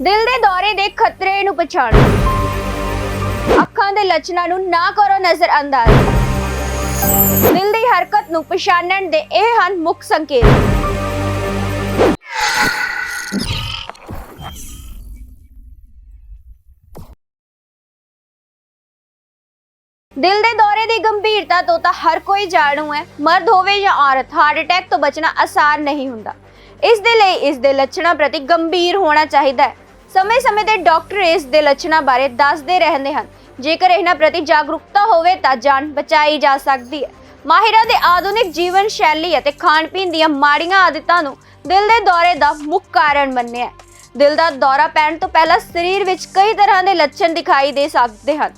ਦਿਲ ਦੇ ਦੌਰੇ ਦੇ ਖਤਰੇ ਨੂੰ ਪਛਾਣੋ। ਅੱਖਾਂ ਦੇ ਲੱਛਣਾਂ ਨੂੰ ਨਾ ਕਰੋ ਨਜ਼ਰ ਅੰਦਾਜ਼ ਦਿਲ ਦੀ ਹਰਕਤ ਨੂੰ ਪਛਾਣਨ ਦੇ ਇਹ ਹਨ ਮੁੱਖ ਸੰਕੇਤ। ਦਿਲ ਦੇ ਦੌਰੇ ਦੀ ਗੰਭੀਰਤਾ ਤੋਂ ਤਾਂ ਹਰ ਕੋਈ ਜਾਣੂ ਹੈ। ਮਰਦ ਹੋਵੇ ਜਾਂ ਔਰਤ ਹਾਰਟ ਅਟੈਕ ਤੋਂ ਬਚਣਾ ਆਸਾਨ ਨਹੀਂ ਹੁੰਦਾ। ਇਸ ਦੇ ਲਈ ਇਸ ਦੇ ਲੱਛਣਾਂ ਪ੍ਰਤੀ ਗੰਭੀਰ ਹੋਣਾ ਚਾਹੀਦਾ ਹੈ। ਸਮੇਂ-ਸਮੇਂ ਤੇ ਡਾਕਟਰ ਇਸ ਦੇ ਲੱਛਣਾਂ ਬਾਰੇ ਦੱਸਦੇ ਰਹਿੰਦੇ ਹਨ। ਜੇਕਰ ਇਹਨਾਂ ਪ੍ਰਤੀ ਜਾਗਰੂਕਤਾ ਹੋਵੇ ਤਾਂ ਜਾਨ ਬਚਾਈ ਜਾ ਸਕਦੀ ਹੈ। ਮਾਹਿਰਾਂ ਦੇ ਆਧੁਨਿਕ ਜੀਵਨ ਸ਼ੈਲੀ ਅਤੇ ਖਾਣ-ਪੀਣ ਦੀਆਂ ਮਾੜੀਆਂ ਆਦਤਾਂ ਨੂੰ ਦਿਲ ਦੇ ਦੌਰੇ ਦਾ ਮੁੱਖ ਕਾਰਨ ਮੰਨਿਆ ਦਿਲ ਦਾ ਦੌਰਾ ਪੈਣ ਤੋਂ ਪਹਿਲਾਂ ਸਰੀਰ ਵਿੱਚ ਕਈ ਤਰ੍ਹਾਂ ਦੇ ਲੱਛਣ ਦਿਖਾਈ ਦੇ ਸਕਦੇ ਹਨ।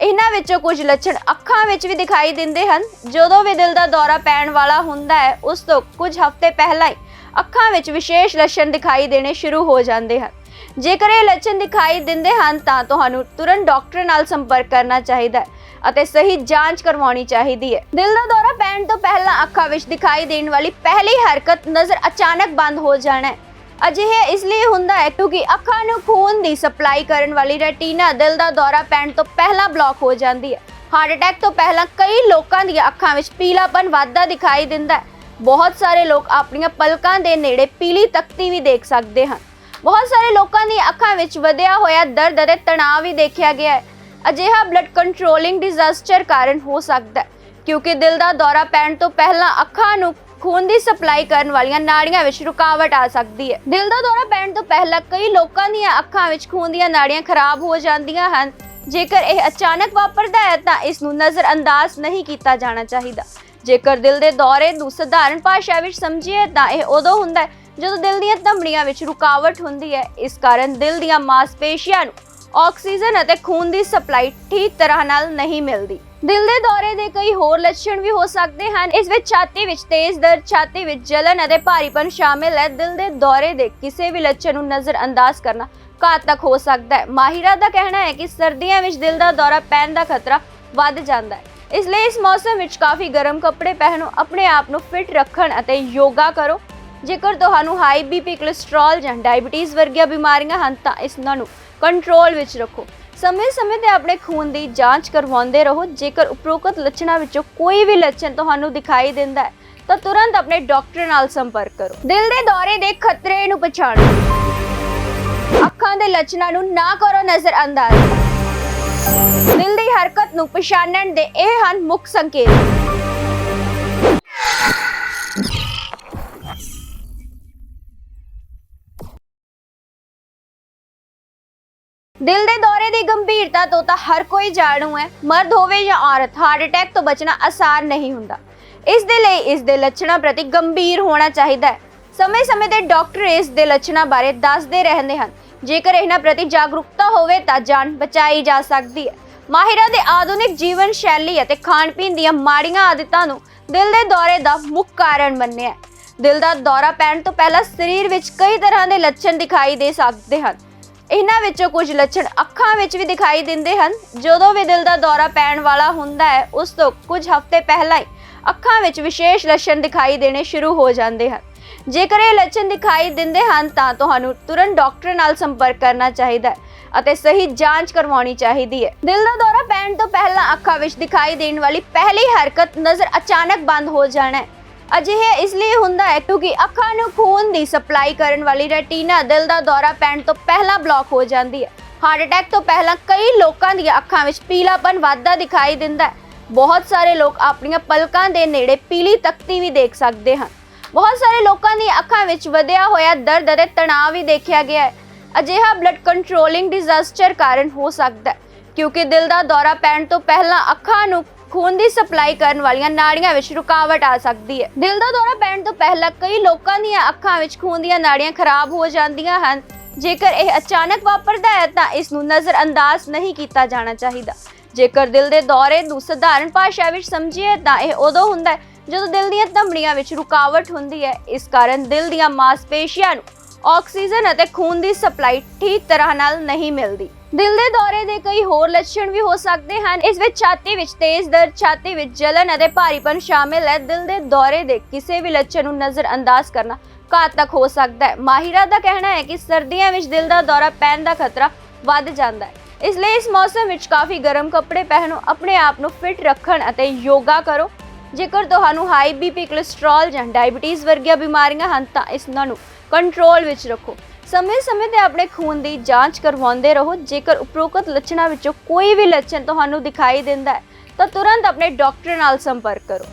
ਇਹਨਾਂ ਵਿੱਚੋਂ ਕੁਝ ਲੱਛਣ ਅੱਖਾਂ ਵਿੱਚ ਵੀ ਦਿਖਾਈ ਦਿੰਦੇ ਹਨ। ਜਦੋਂ ਵੀ ਦਿਲ ਦਾ ਦੌਰਾ ਪੈਣ ਵਾਲਾ ਹੁੰਦਾ ਹੈ, ਉਸ ਤੋਂ ਕੁਝ ਹਫ਼ਤੇ ਪਹਿਲਾਂ ਹੀ ਅੱਖਾਂ ਵਿੱਚ ਵਿਸ਼ੇਸ਼ ਲੱਛਣ ਦਿਖਾਈ ਦੇਣੇ ਸ਼ੁਰੂ ਹੋ ਜਾਂਦੇ ਹਨ। ਜੇਕਰ ਇਹ ਲੱਛਣ ਦਿਖਾਈ ਦਿੰਦੇ ਹਨ, ਤਾਂ ਤੁਹਾਨੂੰ ਤੁਰੰਤ ਡਾਕਟਰ ਨਾਲ ਸੰਪਰਕ ਕਰਨਾ ਚਾਹੀਦਾ ਹੈ ਅਤੇ ਸਹੀ ਜਾਂਚ ਕਰਵਾਉਣੀ ਚਾਹੀਦੀ ਹੈ। ਦਿਲ ਦਾ ਦੌਰਾ ਪੈਣ ਤੋਂ ਪਹਿਲਾਂ ਅੱਖਾਂ ਵਿੱਚ ਦਿਖਾਈ ਦੇਣ ਵਾਲੀ ਪਹਿਲੀ ਹਰਕਤ ਨਜ਼ਰ ਅਚਾਨਕ ਬੰਦ ਹੋ ਜਾਣਾ ਹੈ। ਅਜਿਹਾ ਇਸ ਲਈ ਹੁੰਦਾ ਹੈ ਕਿਉਂਕਿ ਅੱਖਾਂ ਨੂੰ ਖੂਨ ਦੀ ਸਪਲਾਈ ਕਰਨ ਵਾਲੀ ਰੈਟੀਨਾ ਦਿਲ ਦਾ ਦੌਰਾ ਪੈਣ ਤੋਂ ਪਹਿਲਾਂ ਬਲੌਕ ਹੋ ਜਾਂਦੀ ਹੈ। ਹਾਰਟ ਅਟੈਕ ਤੋਂ ਪਹਿਲਾਂ ਕਈ ਲੋਕਾਂ ਦੀਆਂ ਅੱਖਾਂ ਵਿੱਚ ਪੀਲਾਪਨ ਵਾਧਾ ਦਿਖਾਈ ਦਿੰਦਾ ਹੈ। ਬਹੁਤ ਸਾਰੇ ਲੋਕ ਆਪਣੀਆਂ ਪਲਕਾਂ ਦੇ ਨੇੜੇ ਪੀਲੀ ਤਖਤੀ ਵੀ ਦੇਖ ਸਕਦੇ ਹਨ। ਬਹੁਤ ਸਾਰੇ ਲੋਕਾਂ ਦੀਆਂ ਅੱਖਾਂ ਵਿੱਚ ਵਧਿਆ ਹੋਇਆ ਦਰਦ ਅਤੇ ਤਣਾਅ ਵੀ ਦੇਖਿਆ ਗਿਆ ਹੈ। ਅਜਿਹਾ ਬਲੱਡ ਕੰਟਰੋਲਿੰਗ ਡਿਜ਼ਾਸਟਰ ਕਾਰਨ ਹੋ ਸਕਦਾ ਹੈ, ਕਿਉਂਕਿ ਦਿਲ ਦਾ ਦੌਰਾ ਪੈਣ ਤੋਂ ਪਹਿਲਾਂ ਅੱਖਾਂ ਨੂੰ ਖੂਨ ਦੀ ਸਪਲਾਈ ਕਰਨ ਵਾਲੀਆਂ ਨਾੜੀਆਂ ਵਿੱਚ ਰੁਕਾਵਟ ਆ ਸਕਦੀ ਹੈ। ਦਿਲ ਦਾ ਦੌਰਾ ਪੈਣ ਤੋਂ ਪਹਿਲਾਂ ਕਈ ਲੋਕਾਂ ਦੀਆਂ ਅੱਖਾਂ ਵਿੱਚ ਖੂਨ ਦੀਆਂ ਨਾੜੀਆਂ ਖਰਾਬ ਹੋ ਜਾਂਦੀਆਂ ਹਨ। ਜੇਕਰ ਇਹ ਅਚਾਨਕ ਵਾਪਰਦਾ ਹੈ ਤਾਂ ਇਸ ਨੂੰ ਨਜ਼ਰ ਅੰਦਾਜ਼ ਨਹੀਂ ਕੀਤਾ ਜਾਣਾ ਚਾਹੀਦਾ। ਜੇਕਰ ਦਿਲ ਦੇ ਦੌਰੇ ਨੂੰ ਸਧਾਰਨ ਭਾਸ਼ਾ ਵਿੱਚ ਸਮਝੀਏ ਤਾਂ ਇਹ ਉਦੋਂ ਹੁੰਦਾ ਹੈ ਜਦੋਂ ਦਿਲ ਦੀਆਂ ਧਮਨੀਆਂ ਵਿੱਚ ਰੁਕਾਵਟ ਹੁੰਦੀ ਹੈ, ਇਸ ਕਾਰਨ ਦਿਲ ਦੀਆਂ ਮਾਸਪੇਸ਼ੀਆਂ ਨੂੰ ਆਕਸੀਜਨ ਅਤੇ ਖੂਨ ਦੀ ਸਪਲਾਈ ਠੀਕ ਤਰ੍ਹਾਂ ਨਾਲ ਨਹੀਂ ਮਿਲਦੀ। ਦਿਲ ਦੇ ਦੌਰੇ ਦੇ ਕਈ ਹੋਰ ਲੱਛਣ ਵੀ ਹੋ ਸਕਦੇ ਹਨ। ਇਸ ਵਿੱਚ ਛਾਤੀ ਵਿੱਚ ਤੇਜ਼ ਦਰਦ, ਛਾਤੀ ਵਿੱਚ ਜਲਨ ਅਤੇ ਭਾਰੀਪਨ ਸ਼ਾਮਿਲ ਹੈ। ਦਿਲ ਦੇ ਦੌਰੇ ਦੇ ਕਿਸੇ ਵੀ ਲੱਛਣ ਨੂੰ ਨਜ਼ਰ ਅੰਦਾਜ਼ ਕਰਨਾ ਘਾਤਕ ਹੋ ਸਕਦਾ ਹੈ। ਮਾਹਿਰਾਂ ਦਾ ਕਹਿਣਾ ਹੈ ਕਿ ਸਰਦੀਆਂ ਵਿੱਚ ਦਿਲ ਦਾ ਦੌਰਾ ਪੈਣ ਦਾ ਖਤਰਾ ਵੱਧ ਜਾਂਦਾ ਹੈ। ਇਸ ਲਈ ਇਸ ਮੌਸਮ ਵਿੱਚ ਕਾਫੀ ਗਰਮ ਕੱਪੜੇ ਪਹਿਨੋ, ਆਪਣੇ ਆਪ ਨੂੰ ਫਿਟ ਰੱਖਣ ਅਤੇ ਯੋਗਾ ਕਰੋ। ਜੇਕਰ ਤੁਹਾਨੂੰ ਹਾਈ ਬੀਪੀ ਕੋਲੇਸਟ੍ਰੋਲ ਜਾਂ ਡਾਇਬੀਟੀਜ਼ ਵਰਗੀਆਂ ਬਿਮਾਰੀਆਂ ਹਨ ਤਾਂ ਇਹਨਾਂ ਨੂੰ ਕੰਟਰੋਲ ਵਿੱਚ ਰੱਖੋ। ਸਮੇਂ-ਸਮੇਂ ਤੇ ਆਪਣੇ ਖੂਨ ਦੀ ਜਾਂਚ ਕਰਵਾਉਂਦੇ ਰਹੋ। ਜੇਕਰ ਉਪਰੋਕਤ ਲੱਛਣਾਂ ਵਿੱਚੋਂ ਕੋਈ ਵੀ ਲੱਛਣ ਤੁਹਾਨੂੰ ਦਿਖਾਈ ਦਿੰਦਾ ਹੈ, ਤਾਂ ਤੁਰੰਤ ਆਪਣੇ ਡਾਕਟਰ ਨਾਲ ਸੰਪਰਕ ਕਰੋ। ਦਿਲ ਦੇ ਦੌਰੇ ਦੇ ਖਤਰੇ ਨੂੰ ਪਛਾਣੋ। ਅੱਖਾਂ ਦੇ ਲੱਛਣਾਂ ਨੂੰ ਨਾ ਕਰੋ ਨਜ਼ਰ ਅੰਦਾਜ਼। ਦਿਲ ਦੀ ਹਰਕਤ ਨੂੰ ਪਛਾਣਨ ਦੇ ਇਹ ਹਨ ਮੁੱਖ ਸੰਕੇਤ। ਦਿਲ ਦੇ ਦੌਰੇ ਦੀ ਗੰਭੀਰਤਾ ਤੋਂ ਤਾਂ ਹਰ ਕੋਈ ਜਾਣੂ ਹੈ। ਮਰਦ ਹੋਵੇ ਜਾਂ ਔਰਤ ਹਾਰਟ ਅਟੈਕ ਤੋਂ ਬਚਣਾ ਆਸਾਨ ਨਹੀਂ ਹੁੰਦਾ। ਇਸ ਦੇ ਲਈ ਇਸ ਦੇ ਲੱਛਣਾਂ ਪ੍ਰਤੀ ਗੰਭੀਰ ਹੋਣਾ ਚਾਹੀਦਾ ਹੈ। ਸਮੇਂ-ਸਮੇਂ ਤੇ ਡਾਕਟਰ ਇਸ ਦੇ ਲੱਛਣਾਂ ਬਾਰੇ ਦੱਸਦੇ ਰਹਿੰਦੇ ਹਨ। ਜੇਕਰ ਇਹਨਾਂ ਪ੍ਰਤੀ ਜਾਗਰੂਕਤਾ ਹੋਵੇ ਤਾਂ ਜਾਨ ਬਚਾਈ ਜਾ ਸਕਦੀ ਹੈ। ਮਾਹਿਰਾਂ ਦੇ ਆਧੁਨਿਕ ਜੀਵਨ ਸ਼ੈਲੀ ਅਤੇ ਖਾਣ-ਪੀਣ ਦੀਆਂ ਮਾੜੀਆਂ ਆਦਤਾਂ ਨੂੰ ਦਿਲ ਦੇ ਦੌਰੇ ਦਾ ਮੁੱਖ ਕਾਰਨ ਮੰਨਿਆ ਦਿਲ ਦਾ ਦੌਰਾ ਪੈਣ ਤੋਂ ਪਹਿਲਾਂ ਸਰੀਰ ਵਿੱਚ ਕਈ ਤਰ੍ਹਾਂ ਦੇ ਲੱਛਣ ਦਿਖਾਈ ਦੇ ਸਕਦੇ ਹਨ। ਇਹਨਾਂ ਵਿੱਚੋਂ ਕੁਝ ਲੱਛਣ ਅੱਖਾਂ ਵਿੱਚ ਵੀ ਦਿਖਾਈ ਦਿੰਦੇ ਹਨ। ਜਦੋਂ ਵੀ ਦਿਲ ਦਾ ਦੌਰਾ ਪੈਣ ਵਾਲਾ ਹੁੰਦਾ ਹੈ, ਉਸ ਤੋਂ ਕੁਝ ਹਫ਼ਤੇ ਪਹਿਲਾਂ ਹੀ ਅੱਖਾਂ ਵਿੱਚ ਵਿਸ਼ੇਸ਼ ਲੱਛਣ ਦਿਖਾਈ ਦੇਣੇ ਸ਼ੁਰੂ ਹੋ ਜਾਂਦੇ ਹਨ। ਜੇਕਰ ਇਹ ਲੱਛਣ ਦਿਖਾਈ ਦਿੰਦੇ ਹਨ, ਤਾਂ ਤੁਹਾਨੂੰ ਤੁਰੰਤ ਡਾਕਟਰ ਨਾਲ ਸੰਪਰਕ ਕਰਨਾ ਚਾਹੀਦਾ ਹੈ ਅਤੇ ਸਹੀ ਜਾਂਚ ਕਰਵਾਉਣੀ ਚਾਹੀਦੀ ਹੈ। ਦਿਲ ਦਾ ਦੌਰਾ ਪੈਣ ਤੋਂ ਪਹਿਲਾਂ ਅੱਖਾਂ ਵਿੱਚ ਦਿਖਾਈ ਦੇਣ ਵਾਲੀ ਪਹਿਲੀ ਹਰਕਤ ਨਜ਼ਰ ਅਚਾਨਕ ਬੰਦ ਹੋ ਜਾਣਾ ਹੈ। ਅਜਿਹਾ ਇਸ ਲਈ ਹੁੰਦਾ ਹੈ ਕਿਉਂਕਿ ਅੱਖਾਂ ਨੂੰ ਖੂਨ ਦੀ ਸਪਲਾਈ ਕਰਨ ਵਾਲੀ ਰੈਟੀਨਾ ਦਿਲ ਦਾ ਦੌਰਾ ਪੈਣ ਤੋਂ ਪਹਿਲਾਂ ਬਲੌਕ ਹੋ ਜਾਂਦੀ ਹੈ। ਹਾਰਟ ਅਟੈਕ ਤੋਂ ਪਹਿਲਾਂ ਕਈ ਲੋਕਾਂ ਦੀਆਂ ਅੱਖਾਂ ਵਿੱਚ ਪੀਲਾਪਨ ਵਾਧਾ ਦਿਖਾਈ ਦਿੰਦਾ ਹੈ। ਬਹੁਤ ਸਾਰੇ ਲੋਕ ਆਪਣੀਆਂ ਪਲਕਾਂ ਦੇ ਨੇੜੇ ਪੀਲੀ ਤਖਤੀ ਵੀ ਦੇਖ ਸਕਦੇ ਹਨ। ਬਹੁਤ ਸਾਰੇ ਲੋਕਾਂ ਦੀਆਂ ਅੱਖਾਂ ਵਿੱਚ ਵਧਿਆ ਹੋਇਆ ਦਰਦ ਅਤੇ ਤਣਾਅ ਵੀ ਦੇਖਿਆ ਗਿਆ ਹੈ। ਅਜਿਹਾ ਬਲੱਡ ਕੰਟਰੋਲਿੰਗ ਡਿਜ਼ਾਸਟਰ ਕਾਰਨ ਹੋ ਸਕਦਾ ਹੈ, ਕਿਉਂਕਿ ਦਿਲ ਦਾ ਦੌਰਾ ਪੈਣ ਤੋਂ ਪਹਿਲਾਂ ਅੱਖਾਂ ਨੂੰ ਖੂਨ ਦੀ ਸਪਲਾਈ ਕਰਨ ਵਾਲੀਆਂ ਨਾੜੀਆਂ ਵਿੱਚ ਰੁਕਾਵਟ ਆ ਸਕਦੀ ਹੈ। ਦਿਲ ਦਾ ਦੌਰਾ ਪੈਣ ਤੋਂ ਪਹਿਲਾਂ ਕਈ ਲੋਕਾਂ ਦੀਆਂ ਅੱਖਾਂ ਵਿੱਚ ਖੂਨ ਦੀਆਂ ਨਾੜੀਆਂ ਖਰਾਬ ਹੋ ਜਾਂਦੀਆਂ ਹਨ। ਜੇਕਰ ਇਹ ਅਚਾਨਕ ਵਾਪਰਦਾ ਹੈ ਤਾਂ ਇਸ ਨੂੰ ਨਜ਼ਰ ਨਹੀਂ ਕੀਤਾ ਜਾਣਾ ਚਾਹੀਦਾ। ਜੇਕਰ ਦਿਲ ਦੇ ਦੌਰੇ ਨੂੰ ਸਧਾਰਨ ਭਾਸ਼ਾ ਵਿੱਚ ਸਮਝੀਏ ਤਾਂ ਇਹ ਉਦੋਂ ਹੁੰਦਾ ਹੈ ਜਦੋਂ ਦਿਲ ਦੀਆਂ ਧਮੜੀਆਂ ਵਿੱਚ ਰੁਕਾਵਟ ਹੁੰਦੀ ਹੈ। ਇਸ ਕਾਰਨ ਦਿਲ ਦੀਆਂ ਮਾਸਪੇਸ਼ੀਆਂ ਨੂੰ ਆਕਸੀਜਨ ਅਤੇ ਖੂਨ ਦੀ ਸਪਲਾਈ ਠੀਕ ਤਰ੍ਹਾਂ ਨਾਲ ਨਹੀਂ ਮਿਲਦੀ। ਦਿਲ ਦੇ ਦੌਰੇ ਦੇ ਕਈ ਹੋਰ ਲੱਛਣ ਵੀ ਹੋ ਸਕਦੇ ਹਨ। ਇਸ ਵਿੱਚ ਛਾਤੀ ਵਿੱਚ ਤੇਜ਼ ਦਰਦ, ਛਾਤੀ ਵਿੱਚ ਜਲਨ ਅਤੇ ਭਾਰੀਪਨ ਸ਼ਾਮਿਲ ਹੈ। ਦਿਲ ਦੇ ਦੌਰੇ ਦੇ ਕਿਸੇ ਵੀ ਲੱਛਣ ਨੂੰ ਨਜ਼ਰ ਅੰਦਾਜ਼ ਕਰਨਾ ਘਾਤਕ ਹੋ ਸਕਦਾ ਹੈ। ਮਾਹਿਰਾਂ ਦਾ ਕਹਿਣਾ ਹੈ ਕਿ ਸਰਦੀਆਂ ਵਿੱਚ ਦਿਲ ਦਾ ਦੌਰਾ ਪੈਣ ਦਾ ਖਤਰਾ ਵੱਧ ਜਾਂਦਾ ਹੈ। ਇਸ ਲਈ ਇਸ ਮੌਸਮ ਵਿੱਚ ਕਾਫੀ ਗਰਮ ਕੱਪੜੇ ਪਹਿਨੋ, ਆਪਣੇ ਆਪ ਨੂੰ ਫਿਟ ਰੱਖਣ ਅਤੇ ਯੋਗਾ ਕਰੋ। ਜੇਕਰ ਤੁਹਾਨੂੰ ਹਾਈ ਬੀਪੀ ਕੋਲੇਸਟ੍ਰੋਲ ਜਾਂ ਡਾਇਬੀਟੀਜ਼ ਵਰਗੀਆਂ ਬਿਮਾਰੀਆਂ ਹਨ ਤਾਂ ਇਸ ਨੂੰ ਕੰਟਰੋਲ ਵਿੱਚ ਰੱਖੋ। ਸਮੇਂ-ਸਮੇਂ ਤੇ ਆਪਣੇ ਖੂਨ ਦੀ ਜਾਂਚ ਕਰਵਾਉਂਦੇ ਰਹੋ। ਜੇਕਰ ਉਪਰੋਕਤ ਲੱਛਣਾਂ ਵਿੱਚੋਂ ਕੋਈ ਵੀ ਲੱਛਣ ਤੁਹਾਨੂੰ ਦਿਖਾਈ ਦਿੰਦਾ ਹੈ, ਤਾਂ ਤੁਰੰਤ ਆਪਣੇ ਡਾਕਟਰ ਨਾਲ ਸੰਪਰਕ ਕਰੋ।